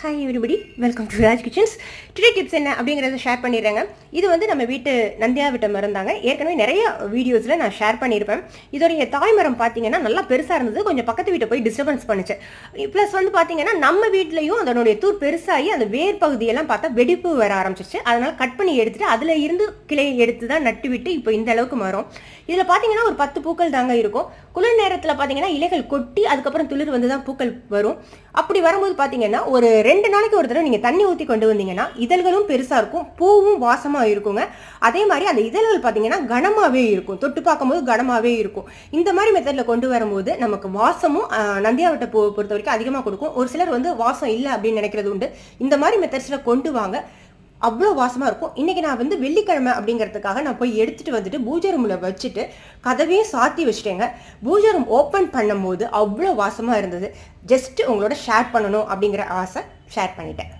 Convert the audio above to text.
Hi everybody welcome to Raj kitchens today tips என்ன அப்படிங்கிறத share பண்ணிடுறேங்க. இது வந்து நம்ம வீட்டு நந்தியா விட்ட மரம் தாங்க. ஏற்கனவே நிறைய வீடியோஸில் நான் ஷேர் பண்ணியிருப்பேன். இதோடைய தாய் மரம் பார்த்தீங்கன்னா நல்லா பெருசாக இருந்தது. கொஞ்சம் பக்கத்து வீட்டை போய் டிஸ்டர்பன்ஸ் பண்ணுச்சு. ப்ளஸ் வந்து பார்த்தீங்கன்னா நம்ம வீட்லேயும் அதனுடைய தூர் பெருசாகி அந்த வேர் பகுதியெல்லாம் பார்த்தா வெடிப்பு வர ஆரம்பிச்சிச்சு. அதனால் கட் பண்ணி எடுத்துட்டு அதில் இருந்து கிளையை எடுத்து தான் நட்டு விட்டு இப்போ இந்த அளவுக்கு மரம். இதில் பார்த்தீங்கன்னா ஒரு பத்து பூக்கள் தாங்க இருக்கும். குளிர் நேரத்தில் பார்த்தீங்கன்னா இலைகள் கொட்டி அதுக்கப்புறம் துளிர் வந்து தான் பூக்கள் வரும். அப்படி வரும்போது பார்த்தீங்கன்னா ஒரு ரெண்டு நாளைக்கு ஒரு தடவை நீங்கள் தண்ணி ஊற்றி கொண்டு வந்தீங்கன்னா இதழ்களும் பெருசாக இருக்கும் பூவும் வாசமாக இருக்குங்க. அதே மாதிரி அந்த இதழ்கள் பார்த்தீங்கன்னா கனமாகவே இருக்கும். தொட்டு பார்க்கும்போது கனமாகவே இருக்கும். இந்த மாதிரி மெத்தடில் கொண்டு வரும்போது நமக்கு வாசமும் நந்தியாவட்டை பூ பொறுத்த வரைக்கும் அதிகமாக கொடுக்கும். ஒரு சிலர் வந்து வாசம் இல்லை அப்படின்னு நினைக்கிறது உண்டு. இந்த மாதிரி மெத்தட்ஸில் கொண்டு வாங்க. அவ்வளோ வாசமாக இருக்கும். இன்றைக்கி நான் வந்து வெள்ளிக்கிழமை அப்படிங்கிறதுக்காக நான் போய் எடுத்துகிட்டு வந்துட்டு பூஜை ரூமில் வச்சுட்டு கதவையும் சாத்தி வச்சுட்டேங்க. பூஜை ரூம் ஓப்பன் பண்ணும்போது அவ்வளோ வாசமாக இருந்தது. ஜஸ்ட் உங்களோட ஷேர் பண்ணணும் அப்படிங்கிற ஆசை. ஷேர் பண்ணிட்டேன்.